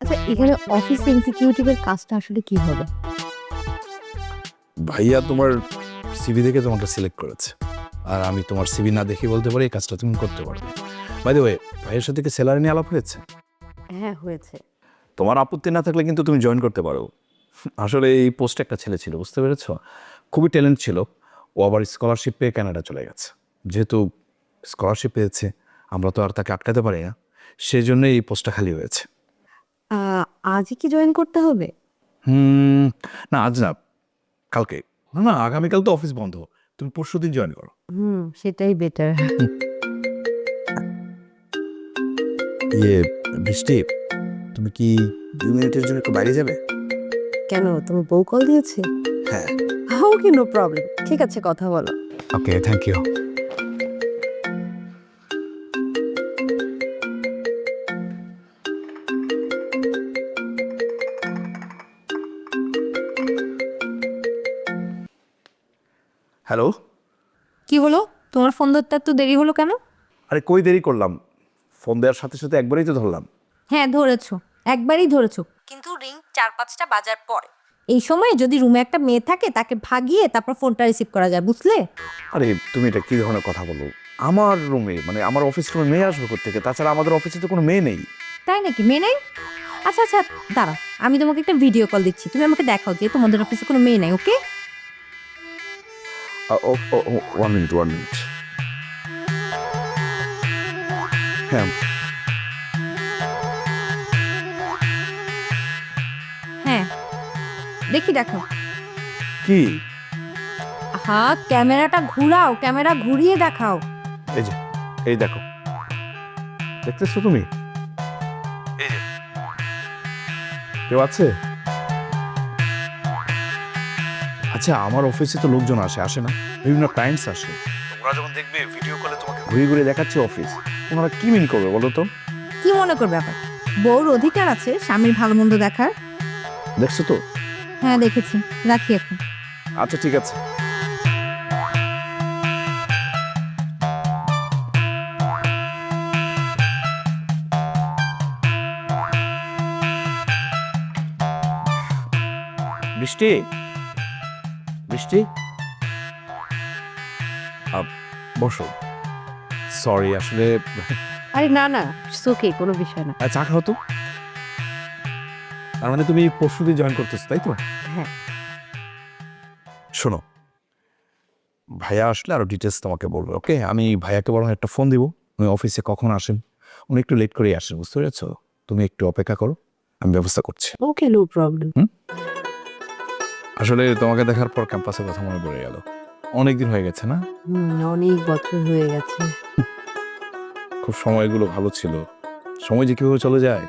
আচ্ছা এখানে অফিস এক্সিকিউটিভের কাজটা আসলে কি হবে? ভাইয়া তোমার সিভি দেখে তোমাকে সিলেক্ট করেছে। আর আমি তোমার সিভি না দেখে বলতে পারি এই কাজটা তুমি করতে পারবে। বাই দ্য ওয়ে ভাইয়ের সাথে কি স্যালারি নিয়ে আলাপ হয়েছে? হ্যাঁ হয়েছে। তোমার আপত্তি না থাকলে কিন্তু তুমি জয়েন করতে পারো। আসলে এই পোস্টে একটা ছেলে ছিল বুঝতে পেরেছ? খুবই ট্যালেন্ট ছিল। ও আবার স্কলারশিপ পেয়ে কানাডা চলে গেছে। যেহেতু স্কলারশিপ পেয়েছে আমরা তো আর তাকে আটকাতে পারি না। সেই জন্য এই পোস্টটা খালি হয়েছে। আজই কি জয়েন করতে হবে? হুম না আজ না কালকে। না না আগামীকাল তো অফিস বন্ধ। তুমি পরশু দিন জয়েন করো। হুম সেটাই বেটার ইয়ে বৃষ্টি তুমি কি দুই মিনিটের জন্য একটু বাইরে যাবে? কেন তুমি বউ কল দিয়েছে? হ্যাঁ। হাউ কি নো প্রবলেম ঠিক আছে কথা বলো। Okay thank you hello? কি হলো? তোমার ফোন ধরতে এত দেরি হলো কেন? আরে কই দেরি করলাম? ফোন দেওয়ার সাথে সাথে একবারেই তো ধরলাম। হ্যাঁ ধরেছো। একবারই ধরেছো। কিন্তু রিং চার পাঁচটা বাজার পরে। এই সময় যদি রুমে একটা মেয়ে থাকে তাকে ভাগিয়ে তারপর ফোনটা রিসিভ করা যায় বুঝলে? আরে তুমি এটা কি ধরনের কথা বলো? আমার রুমে মানে আমার অফিস রুমে মেয়ে আসবে থেকে তাছাড়া আমাদের অফিসে তো কোনো মেয়ে নেই। তাই নাকি? মেয়ে নেই? আচ্ছা আচ্ছা দাঁড়া আমি তোমাকে একটা ভিডিও কল দিচ্ছি। তুমি আমাকে দেখাও যে তোমাদের অফিসে কোনো মেয়ে নাই okay one minute one minute হ্যাঁ হ্যাঁ দেখি দেখো। কি? হা ক্যামেরাটা ঘুরাও ক্যামেরা ঘুরিয়ে দেখাও। এই যে এই দেখো। দেখতেছো তুমি? কেউ আছে? আচ্ছা আমার অফিসে তো লোকজন আসে আসে না। বিভিন্ন ক্লায়েন্টস আসে। ওরা যখন দেখবে ভিডিও কলে তোমাকে ঘুরে ঘুরে দেখাচ্ছে অফিস ওনারা কি মিন করবে বলো তো? কি মনে করবে আবার? বউর অধিকার আছে স্বামীর ভালো মন্দ দেখার? দেখছ তো? হ্যাঁ দেখেছি। রাখি এখন। আচ্ছা ঠিক আছে। বৃষ্টি? বৃষ্টি? বসো। সরি আসলে আরে না না ওকে কোনো বিষয় না। চা খাও তো। তার মানে তুমি পরশু দিন জয়েন করতেছো তাই তো? হ্যাঁ। শোনো ভাইয়া আসলে আরও ডিটেলস তোমাকে বলব ওকে আমি ভাইয়াকে বরং একটা ফোন দিব উনি অফিসে কখন আসেন? উনি একটু লেট করেই আসেন বুঝতে পেরেছ? তুমি একটু অপেক্ষা করো আমি ব্যবস্থা করছি। ওকে নো প্রবলেম আসলে তোমাকে দেখার পর ক্যাম্পাসের কথা মনে পড়ে গেল। অনেক দিন হয়ে গেছে না? অনেক বছর হয়ে গেছে। খুব সময়গুলো ভালো ছিল। সময় যে কীভাবে চলে যায়?